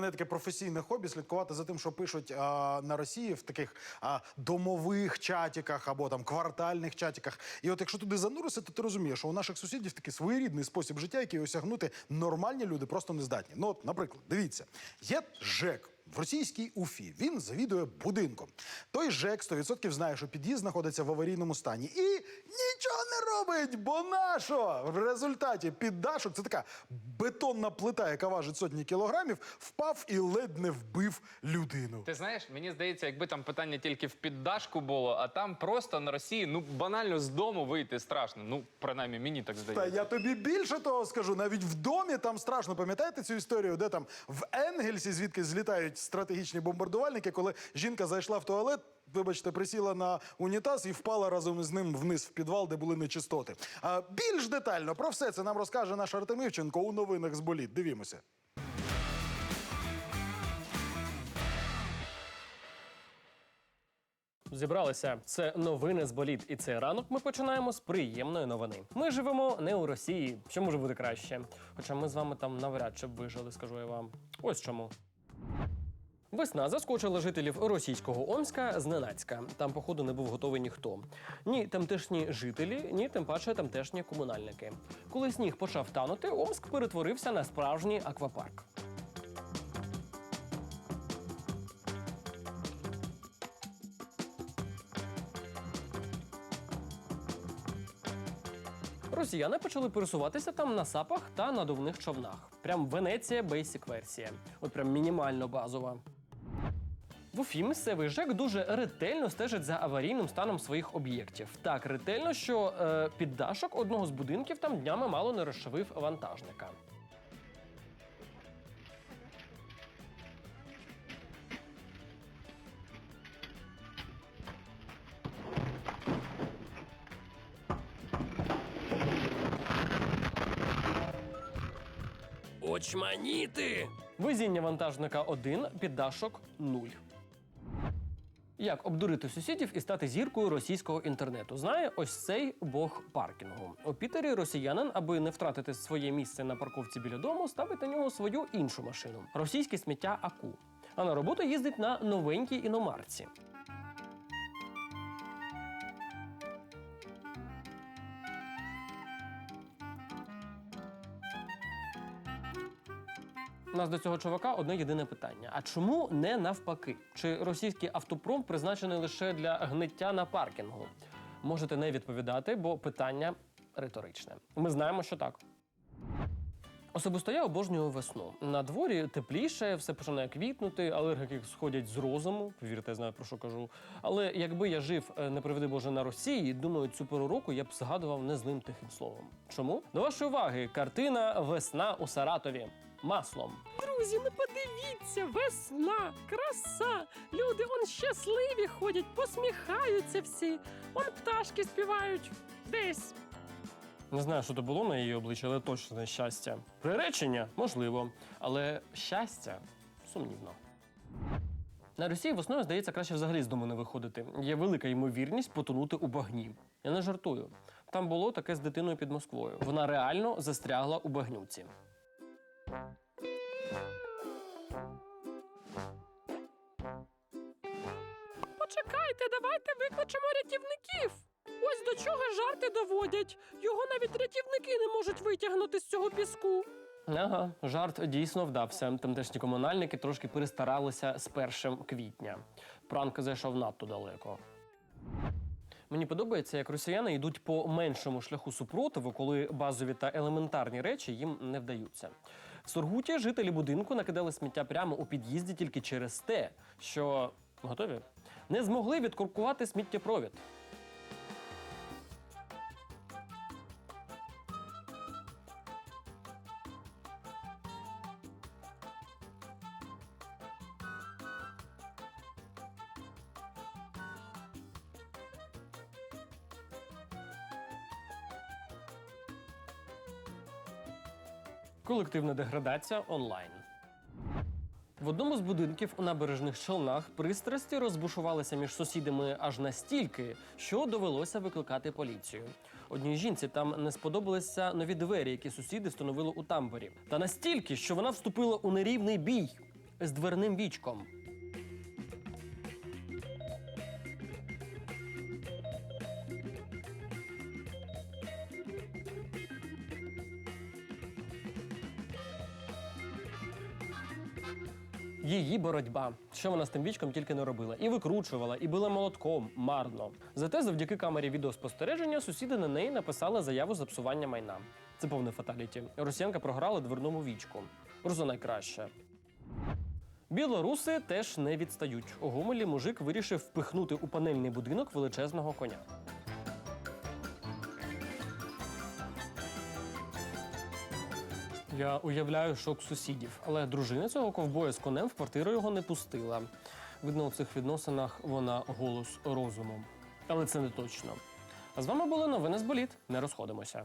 мене таке професійне хобі слідкувати за тим, що пишуть а, на Росії в таких а, домових чатіках або там квартальних чатіках. І от якщо туди зануришся, то ти розумієш, що у наших сусідів такий своєрідний спосіб життя, який осягнути нормальні люди просто не здатні. Ну, от, наприклад, дивіться, є ЖЕК. В російській Уфі він завідує будинком. Той ЖЕК 100% знає, що під'їзд знаходиться в аварійному стані і нічого не робить. Бо нащо? В результаті піддашок це така бетонна плита, яка важить сотні кілограмів, впав і ледь не вбив людину. Ти знаєш, мені здається, якби там питання тільки в піддашку було, а там просто на Росії ну банально з дому вийти страшно. Ну, принаймні, мені так Та здається. я тобі більше того скажу, навіть в домі там страшно. Пам'ятаєте цю історію, де там в Енгельсі, звідки злітають стратегічні бомбардувальники, коли жінка зайшла в туалет. Вибачте, присіла на унітаз і впала разом з ним вниз в підвал, де були нечистоти. А більш детально про все це нам розкаже наш Артем Івченко у новинах з боліт. Дивімося. Зібралися. Це новини з боліт. І цей ранок ми починаємо з приємної новини. Ми живемо не у Росії, що може бути краще. Хоча ми з вами там навряд чи б вижили, скажу я вам. Ось чому. Весна заскочила жителів російського Омська зненацька. Там, походу, не був готовий ніхто. Ні тамтешні жителі, ні тим паче тамтешні комунальники. Коли сніг почав танути, Омськ перетворився на справжній аквапарк. Росіяни почали пересуватися там на сапах та надувних човнах. Прям Венеція Basic версія. От прям мінімально базова. В Уфі місцевий ЖЕК дуже ретельно стежить за аварійним станом своїх об'єктів. Так ретельно, що е, піддашок одного з будинків там днями мало не розшивив вантажника. Очманіти! Везіння вантажника 1, піддашок 0. Як обдурити сусідів і стати зіркою російського інтернету? Знає ось цей бог паркінгу. У Пітері росіянин, аби не втратити своє місце на парковці біля дому, ставить на нього свою іншу машину російське сміття АКУ. А на роботу їздить на новенькій іномарці. У нас до цього чувака одне єдине питання: а чому не навпаки? Чи російський автопром призначений лише для гниття на паркінгу? Можете не відповідати, бо питання риторичне. Ми знаємо, що так. Особисто я обожнюю весну. На дворі тепліше, все починає квітнути, алергіки сходять з розуму. Повірте, я знаю про що кажу. Але якби я жив, е, не приведи Боже, на Росії, думаю, цю пору року я б згадував незлим тихим словом. Чому? До вашої уваги, картина Весна у Саратові маслом. Друзі, ну подивіться, весна, краса. Люди он щасливі ходять, посміхаються всі. Он пташки співають десь. Не знаю, що то було на її обличчі, але точно не щастя. Приречення можливо, але щастя сумнівно. На Росії весною, здається, краще взагалі з дому не виходити. Є велика ймовірність потонути у багні. Я не жартую. Там було таке з дитиною під Москвою. Вона реально застрягла у багнюці. Почекайте, давайте викличемо рятівників. Ось до чого жарти доводять. Його навіть рятівники не можуть витягнути з цього піску. Ага, жарт дійсно вдався. Тамтешні комунальники трошки перестаралися з 1 квітня. Пранк зайшов надто далеко. Мені подобається, як росіяни йдуть по меншому шляху супротиву, коли базові та елементарні речі їм не вдаються. В Сургуті жителі будинку накидали сміття прямо у під'їзді тільки через те, що готові не змогли відкуркувати сміттєпровід. Колективна деградація онлайн. В одному з будинків у набережних Челнах пристрасті розбушувалися між сусідами аж настільки, що довелося викликати поліцію. Одній жінці там не сподобалися нові двері, які сусіди встановили у тамборі. Та настільки, що вона вступила у нерівний бій. з дверним вічком. Її боротьба, що вона з тим вічком тільки не робила, і викручувала, і била молотком марно. Зате, завдяки камері відеоспостереження, сусіди на неї написали заяву за псування майна. Це повне фаталіті. Росіянка програла дверному вічку. Руса найкраще. Білоруси теж не відстають. У Гомелі мужик вирішив впихнути у панельний будинок величезного коня. Я уявляю шок сусідів, але дружина цього ковбоя з конем в квартиру його не пустила. Видно, у цих відносинах вона голос розуму. Але це не точно. А з вами були новини з боліт. Не розходимося.